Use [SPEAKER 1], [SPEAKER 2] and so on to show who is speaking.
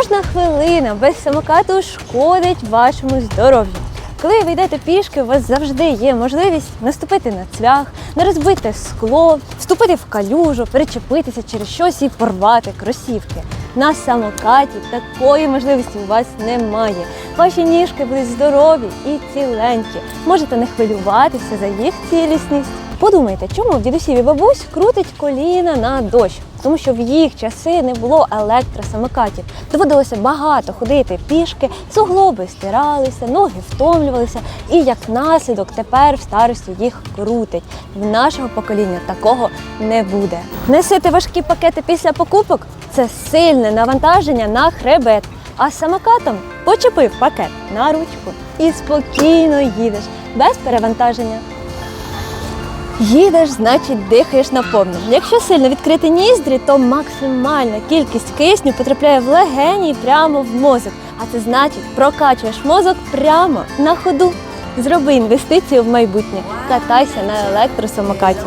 [SPEAKER 1] Кожна хвилина без самокату шкодить вашому здоров'ю. Коли ви йдете пішки, у вас завжди є можливість наступити на цвях, не розбити скло, вступити в калюжу, перечепитися через щось і порвати кросівки. На самокаті такої можливості у вас немає. Ваші ніжки будуть здорові і ціленькі. Можете не хвилюватися за їх цілісність. Подумайте, чому в дідусів і бабусь крутить коліна на дощ? Тому що в їх часи не було електросамокатів. Доводилося багато ходити пішки, суглоби стиралися, ноги втомлювалися, і як наслідок тепер в старості їх крутить. В нашого покоління такого не буде. Несити важкі пакети після покупок це сильне навантаження на хребет. А самокатом почепив пакет на ручку і спокійно їдеш без перевантаження. Їдеш, значить, дихаєш наповну. Якщо сильно відкрити ніздрі, то максимальна кількість кисню потрапляє в легені і прямо в мозок. А це значить, прокачуєш мозок прямо на ходу. Зроби інвестицію в майбутнє. Катайся на електросамокаті.